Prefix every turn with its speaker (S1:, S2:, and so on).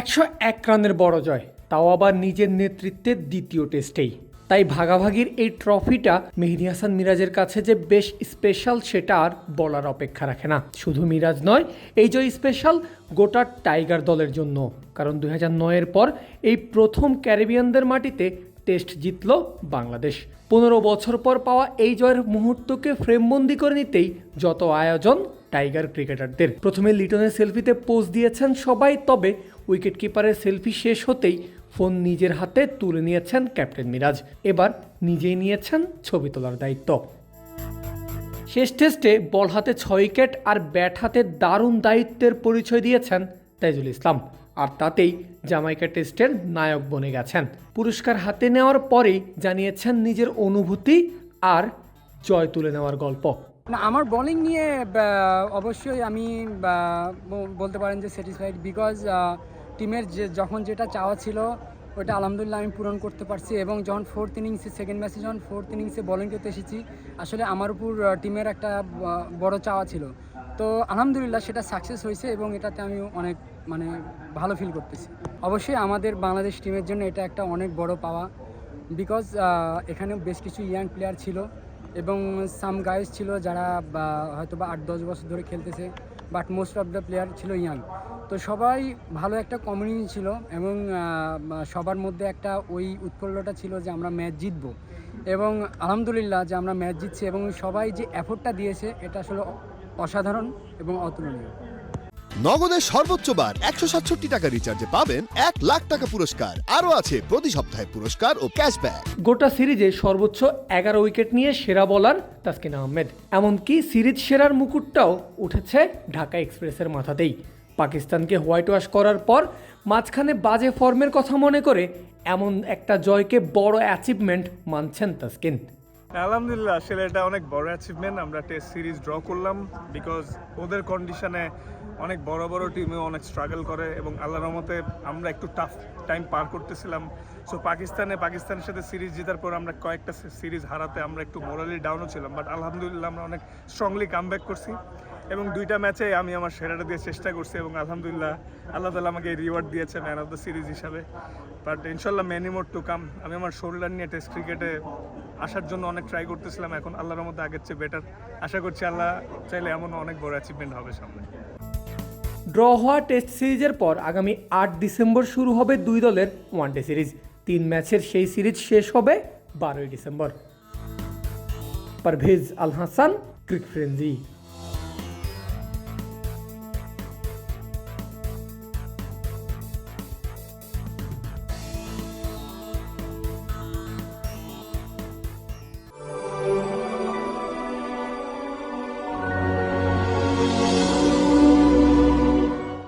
S1: একশো এক রানের বড় জয়, তাও আবার নিজের নেতৃত্বের দ্বিতীয় টেস্টেই। তাই ভাগাভাগির এই ট্রফিটা মেহেদি হাসান মিরাজের কাছে যে বেশ স্পেশাল সেটা আর বলার অপেক্ষা রাখে না। শুধু মিরাজ নয়, এই জয় স্পেশাল গোটা টাইগার দলের জন্য। কারণ দুই হাজার নয়ের পর এই প্রথম ক্যারিবিয়ানদের মাটিতে টেস্ট জিতল বাংলাদেশ। পনেরো বছর পর পাওয়া এই জয়ের মুহূর্তকে ফ্রেমবন্দি করে নিতেই যত আয়োজন টাইগার ক্রিকেটারদের। প্রথমে লিটনের সেলফিতে পোজ দিয়েছেন সবাই, তবে উইকেট কিপারের সেলফি শেষ হতেই ফোন নিজের হাতে তুলে নিয়েছেন ক্যাপ্টেন মিরাজ। এবার নিজেই নিয়েছেন ছবি তোলার দায়িত্ব। শেষ টেস্টে বল হাতে ছয় উইকেট আর ব্যাট হাতে দারুণ দায়িত্বের পরিচয় দিয়েছেন তাইজুল ইসলাম। আর তাতেই জামাইকা টেস্টের নায়ক বনে গেছেন। পুরস্কার হাতে নেওয়ার পরেই জানিয়েছেন নিজের অনুভূতি আর জয় তুলে নেওয়ার গল্প।
S2: না, আমার বোলিং নিয়ে অবশ্যই আমি বলতে পারেন যে স্যাটিসফাইড বিকজ টিমের যে, যখন যেটা চাওয়া ছিল, ওটা আলহামদুলিল্লাহ আমি পূরণ করতে পারছি এবং যখন ফোর্থ ইনিংসে সেকেন্ড ম্যাচে যখন ফোর্থ ইনিংসে বোলিং করতে এসেছি, আসলে আমার উপর টিমের একটা বড় চাওয়া ছিল। তো আলহামদুলিল্লাহ সেটা সাকসেস হয়েছে এবং এটাতে আমি অনেক মানে ভালো ফিল করতেছি। অবশ্যই আমাদের বাংলাদেশ টিমের জন্য এটা একটা অনেক বড় পাওয়া বিকজ এখানে বেশ কিছু ইয়াং প্লেয়ার ছিল এবং সাম গাইজ ছিল যারা হয়তো বা আট, দশ বছর ধরে খেলতেছে but most of the player ছিল ইয়াং তো সবাই ভালো একটা কমিউনিটি ছিল এবং সবার মধ্যে একটা ওই উৎফুল্লটা ছিল যে আমরা ম্যাচ জিতবো। এবং আলহামদুলিল্লাহ যে আমরা ম্যাচ জিতছি এবং সবাই যে অ্যাফোর্টটা দিয়েছে, এটা আসলে অসাধারণ এবং অতুলনীয়।
S3: নগদের সর্বোচ্চ বার একশো সাতষট্টি টাকা রিচার্জে পাবেন এক লাখ টাকা পুরস্কার। আরও আছে প্রতি সপ্তাহে পুরস্কার ও ক্যাশব্যাক
S1: গোটা সিরিজে সর্বোচ্চ এগারো উইকেট নিয়ে সেরা বোলার তাসকিন আহমেদ। এমনকি সিরিজ সেরার মুকুটটাও উঠেছে ঢাকা এক্সপ্রেসের মাথাতেই। পাকিস্তানকে হোয়াইট ওয়াশ করার পর মাঝখানে বাজে ফর্মের কথা মনে করে এমন একটা জয়কে বড় অ্যাচিভমেন্ট মানছেন তাসকিন।
S4: আলহামদুলিল্লাহ, আসলে এটা অনেক বড় অ্যাচিভমেন্ট আমরা টেস্ট সিরিজ ড্র করলাম বিকজ ওদের কন্ডিশনে অনেক বড় বড় টিমে অনেক স্ট্রাগল করে এবং আল্লাহ রহমতে আমরা একটু টাফ টাইম পার করতেছিলাম। সো পাকিস্তানে, পাকিস্তানের সাথে সিরিজ জেতার পর আমরা কয়েকটা সিরিজ হারাতে আমরা একটু মোরালি ডাউনও ছিলাম বাট আলহামদুলিল্লাহ আমরা অনেক স্ট্রংলি কাম করছি। এবং দুইটা ম্যাচে আমি আমার সেরাটা দিয়ে চেষ্টা করছি এবং আলহামদুলিল্লাহ আল্লাহ তালা আমাকে রিওয়ার্ড দিয়েছে ম্যান অফ দ্য সিরিজ হিসাবে। বাট ইনশাল্লাহ মেনি মোর টু কাম আমি আমার শোল্ডার নিয়ে টেস্ট ক্রিকেটে আসার জন্য অনেক ট্রাই করতেছিলাম, এখন আল্লাহর মধ্যে আগের চেয়ে বেটার আশা করছি আল্লাহ চাইলে এমন অনেক বড় অ্যাচিভমেন্ট হবে সামনে।
S1: ড্র হওয়া টেস্ট সিরিজের পর আগামী আট ডিসেম্বর শুরু হবে দুই দলের ওয়ানডে সিরিজ তিন ম্যাচের সেই সিরিজ শেষ হবে বারোই December. Parvez Al Hasan cric frenzy